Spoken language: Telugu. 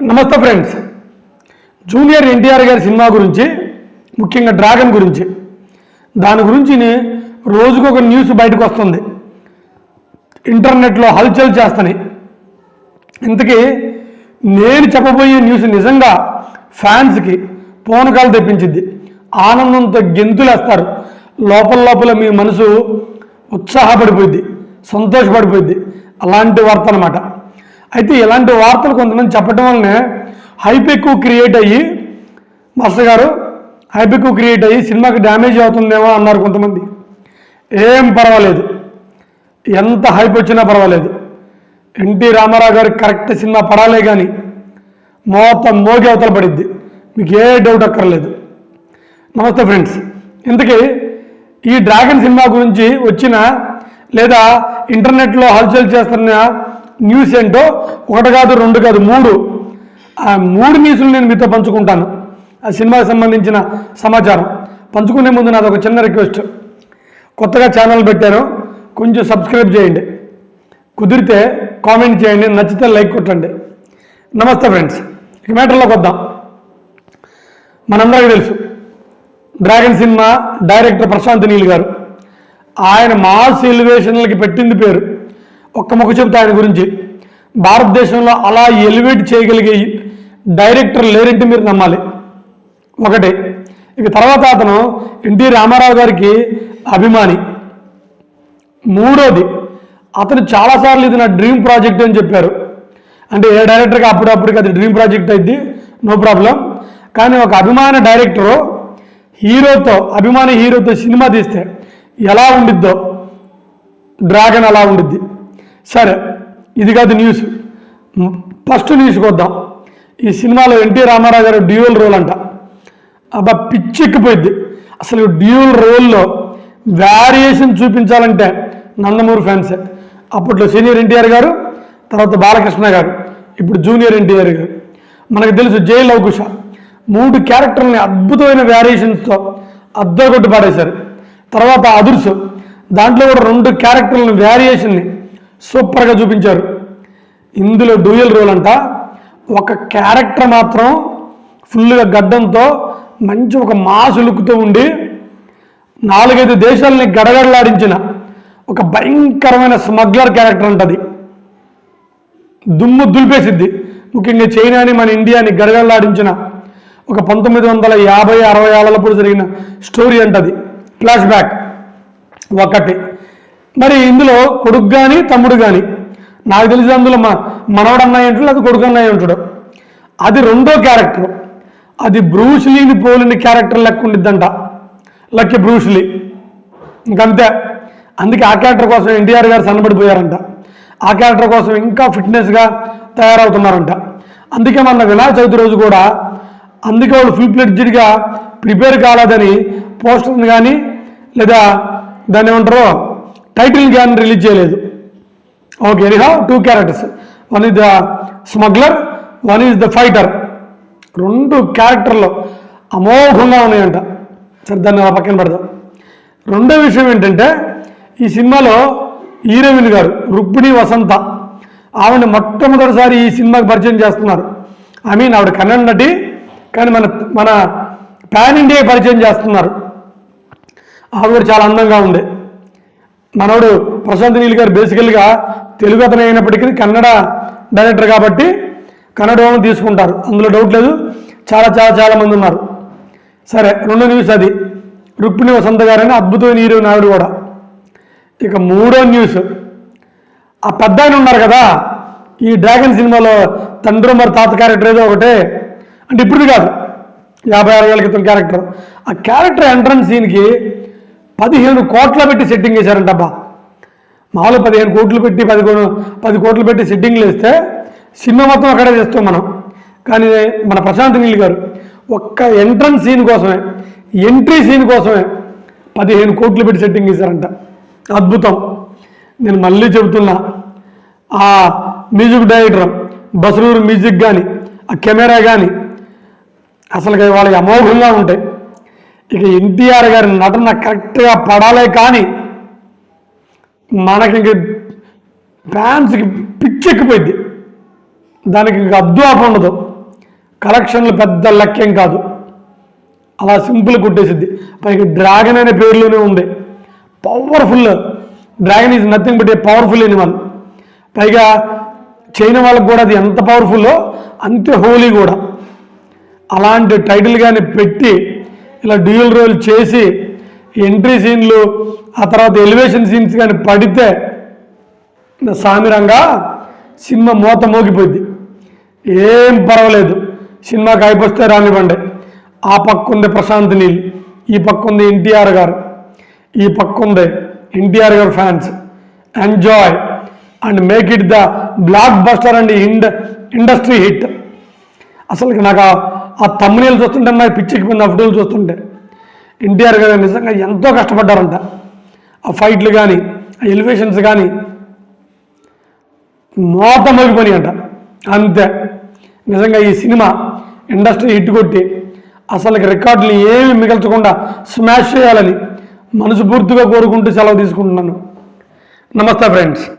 నమస్తే ఫ్రెండ్స్. జూనియర్ ఎన్టీఆర్ గారి సినిమా గురించి ముఖ్యంగా డ్రాగన్ గురించి. దాని గురించి రోజుకు ఒక న్యూస్ బయటకు వస్తుంది. ఇంటర్నెట్లో హల్చల్ చేస్తని. ఇంతకీ నేను చెప్పబోయే న్యూస్ నిజంగా ఫ్యాన్స్కి పూనకాలు తెప్పించింది ఆనందంతో గెంతులేస్తారు. లోపల లోపల మీ మనసు ఉత్సాహపడిపోయింది సంతోషపడిపోయింది అలాంటి వార్త అనమాట అయితే ఇలాంటి వార్తలు కొంతమంది చెప్పడం వల్లనే హైప్ ఎక్కువ క్రియేట్ అయ్యి మాస్టర్ గారు హైప్ ఎక్కువ క్రియేట్ అయ్యి సినిమాకి డ్యామేజ్ అవుతుందేమో అన్నారు కొంతమంది. ఏం పర్వాలేదు. ఎంత హైప్ వచ్చినా పర్వాలేదు. ఎన్టీ రామారావు గారు కరెక్ట్ సినిమా పడాలే కానీ మొత్తం మోగి అవతల పడిద్ది. మీకు ఏ డౌట్ అక్కర్లేదు. నమస్తే ఫ్రెండ్స్ ఇంతకీ ఈ డ్రాగన్ సినిమా గురించి వచ్చిన లేదా ఇంటర్నెట్లో హల్చల్ చేస్తున్న న్యూస్ ఏంటో? ఒకటి కాదు రెండు కాదు మూడు. ఆ మూడు న్యూస్లు నేను మీతో పంచుకుంటాను. ఆ సినిమాకి సంబంధించిన సమాచారం. పంచుకునే ముందు నాది ఒక చిన్న రిక్వెస్ట్. కొత్తగా ఛానల్ పెట్టారు కొంచెం సబ్స్క్రైబ్ చేయండి. కుదిరితే కామెంట్ చేయండి. నచ్చితే లైక్ కొట్టండి. నమస్తే ఫ్రెండ్స్. ఇక మ్యాటర్లోకి వద్దాం. మనందరికీ తెలుసు. Dragon cinema director Prashanth Neel garu. ఆయన మాస్ ఎలివేషన్లకి పెట్టింది పేరు. ఒక్క మొక్క చెబుతా ఆయన గురించి. భారతదేశంలో అలా ఎలివేట్ చేయగలిగే డైరెక్టర్ లేరంటే మీరు నమ్మాలి. ఒకటి. ఇక తర్వాత అతను ఎన్టీ రామారావు గారికి అభిమాని. మూడోది అతను చాలాసార్లు ఇది నా డ్రీమ్ ప్రాజెక్ట్ అని చెప్పారు. అంటే ఏ డైరెక్టర్కి అప్పుడప్పటికి అది డ్రీమ్ ప్రాజెక్ట్ అయింది నో ప్రాబ్లం. కానీ ఒక అభిమాన డైరెక్టరు హీరోతో అభిమాన హీరోతో సినిమా తీస్తే ఎలా ఉండిద్దో డ్రాగన్ అలా ఉండిద్ది. సరే ఇది కాదు న్యూస్ ఫస్ట్ న్యూస్కి వద్దాం ఈ సినిమాలో ఎన్టీ రామారావు గారు డ్యూయల్ రోల్ అంట. అబ్బా పిచ్చెక్కిపోయింది అసలు డ్యూయల్ రోల్లో వేరియేషన్ చూపించాలంటే నందమూరి ఫ్యాన్సే అప్పట్లో సీనియర్ ఎన్టీఆర్ గారు తర్వాత బాలకృష్ణ గారు ఇప్పుడు జూనియర్ ఎన్టీఆర్ గారు. మనకు తెలుసు జై లవకుశ మూడు క్యారెక్టర్ని అద్భుతమైన వేరియేషన్స్తో అద్దగొట్టు పాడేశారు. తర్వాత అదుర్సు. దాంట్లో కూడా రెండు క్యారెక్టర్లను వేరియేషన్ని సూపర్గా చూపించారు. ఇందులో డ్యూయల్ రోల్ అంట. ఒక క్యారెక్టర్ మాత్రం ఫుల్గా గడ్డంతో మంచి ఒక మాస్ లుక్తో ఉండి నాలుగైదు దేశాలని గడగడలాడించిన ఒక భయంకరమైన స్మగ్లర్ క్యారెక్టర్ అంటది. దుమ్ము దులిపేసిద్ది. ముఖ్యంగా చైనాని మన ఇండియాని గడగడలాడించిన ఒక పంతొమ్మిది వందల యాభై అరవై ఏళ్ళప్పుడు జరిగిన స్టోరీ అంటది. ఫ్లాష్ బ్యాక్ ఒకటి. మరి ఇందులో కొడుకు కానీ తమ్ముడు కానీ నాకు తెలిసి అందులో మా మనవడు అన్నయ్య ఉంటాడు అది కొడుకు అన్నయ్య ఉంటాడు. అది రెండో క్యారెక్టర్ అది బ్రూస్లీని పోలిన క్యారెక్టర్ లెక్క ఉండిద్దంట. లక్కి బ్రూస్లీ ఇంకంతే అందుకే ఆ క్యారెక్టర్ కోసం ఎన్టీఆర్ గారు సన్నబడిపోయారంట. ఆ క్యారెక్టర్ కోసం ఇంకా ఫిట్నెస్గా తయారవుతున్నారంట. అందుకే మన వినాయక చవితి రోజు కూడా అందుకే వాళ్ళు ఫుల్ ప్లెడ్జ్డ్గా ప్రిపేర్ కాలేదని పోస్టర్ని కానీ లేదా దాన్ని ఏమంటారో? టైటిల్ కానీ రిలీజ్ చేయలేదు. Okay anyhow two characters one is the smuggler one is the fighter రెండు క్యారెక్టర్లు అమోఘంగా ఉన్నాయంట. సరే దాన్ని ఆ పక్కన పెడదాం. రెండో విషయం ఏంటంటే ఈ సినిమాలో హీరోయిన్ గారు రుక్మిణి వసంత ఆవిడ మొట్టమొదటిసారి ఈ సినిమాకి పరిచయం చేస్తున్నారు. ఐ మీన్ ఆవిడ కన్నడ నటి కానీ మన మన పాన్ ఇండియా పరిచయం చేస్తున్నారు. ఆవిడ చాలా అందంగా ఉంది మనోడు ప్రశాంత్ నీల్ గారు బేసికల్గా తెలుగు అతను అయినప్పటికీ కన్నడ డైరెక్టర్ కాబట్టి కన్నడ వాళ్ళని తీసుకుంటారు. అందులో డౌట్ లేదు. చాలా చాలా చాలా మంది ఉన్నారు. సరే రెండో న్యూస్ అది. రుక్మిణి వసంత గారని అద్భుతమైన హీరో నాయుడు కూడా. ఇక మూడో న్యూస్ ఆ పెద్ద ఆయన ఉన్నారు కదా. ఈ డ్రాగన్ సినిమాలో తండ్రి మరి తాత క్యారెక్టర్ ఏదో ఒకటే. అంటే ఇప్పుడు కాదు. యాభై ఆరు వేల క్రితం క్యారెక్టర్ ఆ క్యారెక్టర్ ఎంట్రన్స్ సీన్కి పదిహేను కోట్ల పెట్టి సెట్టింగ్ చేశారంటబ్బా మామూలు పదిహేను కోట్లు పెట్టి పదిహేను పది కోట్లు పెట్టి సెట్టింగ్లు వేస్తే సినిమా మొత్తం అక్కడే చేస్తాం మనం. కానీ మన ప్రశాంత్ నీల్ గారు ఒక్క ఎంట్రన్స్ సీన్ కోసమే ఎంట్రీ సీన్ కోసమే పదిహేను కోట్లు పెట్టి సెట్టింగ్ చేశారంట అద్భుతం. నేను మళ్ళీ చెబుతున్నా ఆ మ్యూజిక్ డైరెక్టర్ బసరూరు మ్యూజిక్ కానీ ఆ కెమెరా కానీ అసలు వాళ్ళకి అమోఘంగా ఉంటాయి. ఇక ఎన్టీఆర్ గారి నటన కరెక్ట్గా పడాలే కానీ మనకి ఇంక ఫ్యాన్స్కి పిచ్చెక్కిపోయింది. దానికి ఇంక అద్దు ఉండదు. కలెక్షన్లు పెద్ద లెక్కేం కాదు. అలా సింపుల్ కొట్టేసిద్ది పైకి డ్రాగన్ అనే పేర్లోనే ఉంది. Powerful. Dragon is nothing but a powerful animal. పైగా చైనా వాళ్ళకి కూడా అది ఎంత పవర్ఫుల్లో అంతే హోలీ కూడా. అలాంటి టైటిల్ కానీ పెట్టి ఇలా డ్యూయల్ రోల్ చేసి ఎంట్రీ సీన్లు ఆ తర్వాత ఎలివేషన్ సీన్స్ కానీ పడితే సామిరంగా సినిమా మూత మోగిపోయింది. ఏం పర్వాలేదు. సినిమాకి అయిపోతే రానివ్వండి. ఆ పక్క ఉంది ప్రశాంత్ నీల్ ఈ పక్క ఉంది ఎన్టీఆర్ గారు ఈ పక్క ఉంది NTR garu fans enjoy and make it the blockbuster and ఇండ industry hit అసలు నాకు ఆ- ఆ తమ్మునీళ్ళు చూస్తుంటే నాకు పిచ్చెక్కిపోయింది ఆ ఫోటోలు చూస్తుంటే. ఎన్టీఆర్ గారు నిజంగా ఎంతో కష్టపడ్డారంట. ఆ ఫైట్లు కానీ ఆ ఎలివేషన్స్ కానీ మోత మోగిపోయి అంట అంతే. నిజంగా ఈ సినిమా ఇండస్ట్రీ హిట్ కొట్టి అసలు రికార్డులు ఏమి మిగల్చకుండా స్మాష్ చేయాలని మనసు పూర్తిగా కోరుకుంటూ సెలవు తీసుకుంటున్నాను. నమస్తే ఫ్రెండ్స్.